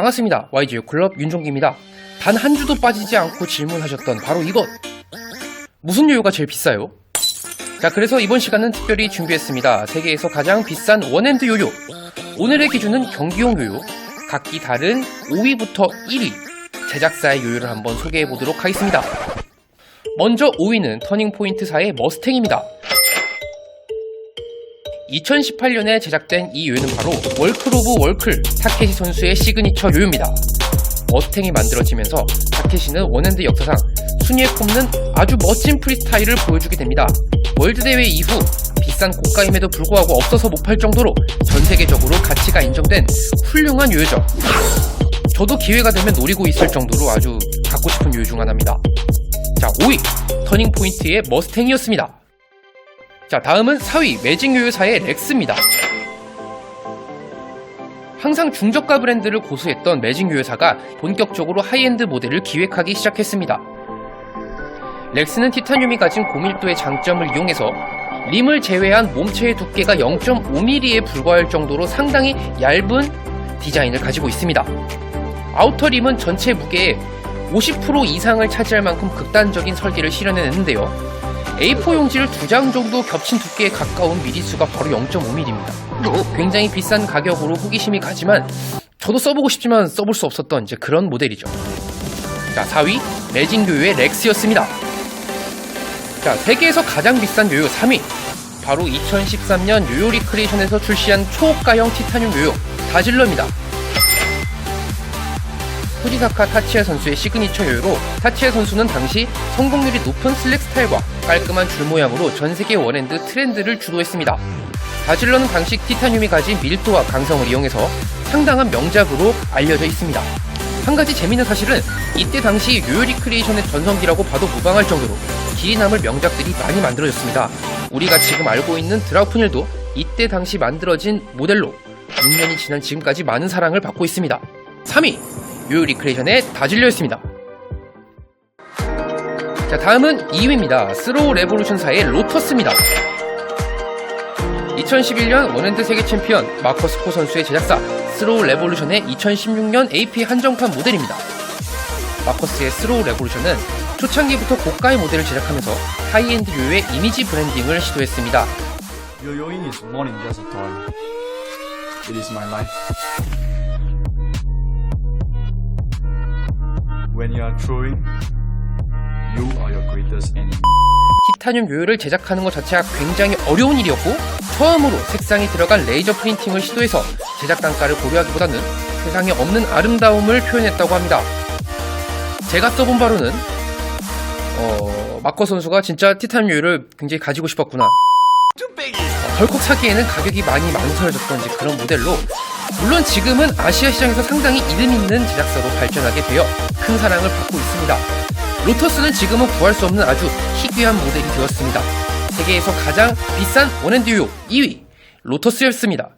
반갑습니다. YG 클럽 윤종기입니다. 단 한 주도 빠지지 않고 질문하셨던 바로 이것. 무슨 요요가 제일 비싸요? 자, 그래서 이번 시간은 특별히 준비했습니다. 세계에서 가장 비싼 원핸드 요요. 오늘의 기준은 경기용 요요. 각기 다른 5위부터 1위. 제작사의 요요를 한번 소개해 보도록 하겠습니다. 먼저 5위는 터닝포인트사의 머스탱입니다. 2018년에 제작된 이 요요는 바로 월클 오브 월클 타케시 선수의 시그니처 요요입니다. 머스탱이 만들어지면서 타케시는 원핸드 역사상 순위에 꼽는 아주 멋진 프리스타일을 보여주게 됩니다. 월드대회 이후 비싼 고가임에도 불구하고 없어서 못 팔 정도로 전 세계적으로 가치가 인정된 훌륭한 요요죠. 저도 기회가 되면 노리고 있을 정도로 아주 갖고 싶은 요요 중 하나입니다. 자, 5위 터닝포인트의 머스탱이었습니다. 자, 다음은 4위 매직 요요사의 렉스입니다. 항상 중저가 브랜드를 고수했던 매직 요요사가 본격적으로 하이엔드 모델을 기획하기 시작했습니다. 렉스는 티타늄이 가진 고밀도의 장점을 이용해서 림을 제외한 몸체의 두께가 0.5mm에 불과할 정도로 상당히 얇은 디자인을 가지고 있습니다. 아우터 림은 전체 무게의 50% 이상을 차지할 만큼 극단적인 설계를 실현해냈는데요. A4 용지를 두 장 정도 겹친 두께에 가까운 미리수가 바로 0.5mm입니다. 굉장히 비싼 가격으로 호기심이 가지만 저도 써보고 싶지만 써볼 수 없었던 이제 그런 모델이죠. 자, 4위 매진 요요의 렉스였습니다. 자, 세계에서 가장 비싼 요요 3위. 바로 2013년 요요 리크리에이션에서 출시한 초가형 티타늄 요요 다질러입니다. 후지사카 타치야 선수의 시그니처 요요로 타치야 선수는 당시 성공률이 높은 슬랙 스타일과 깔끔한 줄 모양으로 전 세계 원핸드 트렌드를 주도했습니다. 다질러는 당시 티타늄이 가진 밀도와 강성을 이용해서 상당한 명작으로 알려져 있습니다. 한 가지 재미있는 사실은 이때 당시 요요 리크리에이션의 전성기라고 봐도 무방할 정도로 길이 남을 명작들이 많이 만들어졌습니다. 우리가 지금 알고 있는 드라우프닐도 이때 당시 만들어진 모델로 6년이 지난 지금까지 많은 사랑을 받고 있습니다. 3위 요요 리크레이션의 다 질려였습니다. 자 다음은 2위입니다. 스로우 레볼루션사의 로터스입니다. 2011년 원핸드 세계 챔피언 마커스 코 선수의 제작사 스로우 레볼루션의 2016년 AP 한정판 모델입니다. 마커스의 스로우 레볼루션은 초창기부터 고가의 모델을 제작하면서 하이엔드 요요의 이미지 브랜딩을 시도했습니다. Life. When you are throwing, you are your greatest enemy. 티타늄 요요를 제작하는 것 자체가 굉장히 어려운 일이었고 처음으로 색상이 들어간 레이저 프린팅을 시도해서 제작 단가를 고려하기보다는 세상에 없는 아름다움을 표현했다고 합니다. 제가 써본 바로는 어, 마커 선수가 진짜 티타늄 요요를 굉장히 가지고 싶었구나. 어, 덜컥 사기에는 가격이 많이 망설여졌던 이제 그런 모델로 물론 지금은 아시아 시장에서 상당히 이름 있는 제작사로 발전하게 되어 큰 사랑을 받고 있습니다. 로터스는 지금은 구할 수 없는 아주 희귀한 모델이 되었습니다. 세계에서 가장 비싼 원핸드 요요 2위 로터스였습니다.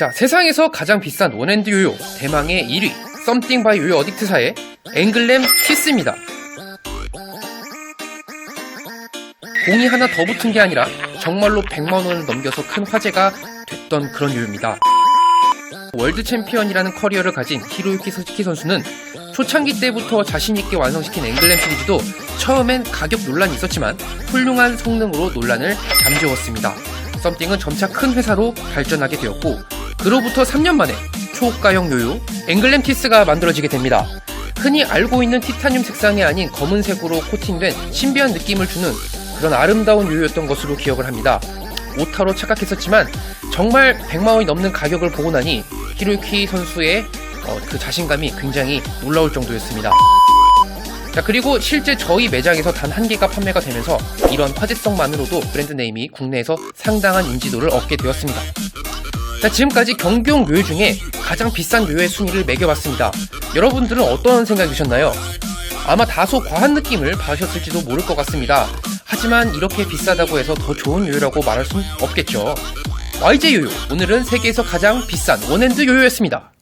자, 세상에서 가장 비싼 원핸드 요요 대망의 1위 썸띵 바이 요요 어딕트사의 앵글램 키스입니다. 공이 하나 더 붙은 게 아니라 정말로 100만 원을 넘겨서 큰 화제가 됐던 그런 요요입니다. 월드 챔피언이라는 커리어를 가진 히로유키 스즈키 선수는 초창기 때부터 자신있게 완성시킨 앵글램 시리즈도 처음엔 가격 논란이 있었지만 훌륭한 성능으로 논란을 잠재웠습니다. 썸띵은 점차 큰 회사로 발전하게 되었고 그로부터 3년 만에 초가형 요요 앵글램 키스가 만들어지게 됩니다. 흔히 알고 있는 티타늄 색상이 아닌 검은색으로 코팅된 신비한 느낌을 주는 그런 아름다운 요요였던 것으로 기억을 합니다. 오타로 착각했었지만 정말 100만 원이 넘는 가격을 보고 나니 히로유키 선수의 어, 그 자신감이 굉장히 놀라울 정도였습니다. 자 그리고 실제 저희 매장에서 단 한 개가 판매가 되면서 이런 화제성만으로도 브랜드 네임이 국내에서 상당한 인지도를 얻게 되었습니다. 자 지금까지 경기용 요요 중에 가장 비싼 요요의 순위를 매겨봤습니다. 여러분들은 어떤 생각이 드셨나요? 아마 다소 과한 느낌을 받으셨을지도 모를 것 같습니다. 하지만 이렇게 비싸다고 해서 더 좋은 요요라고 말할 순 없겠죠. YJ 요요 오늘은 세계에서 가장 비싼 원핸드 요요였습니다.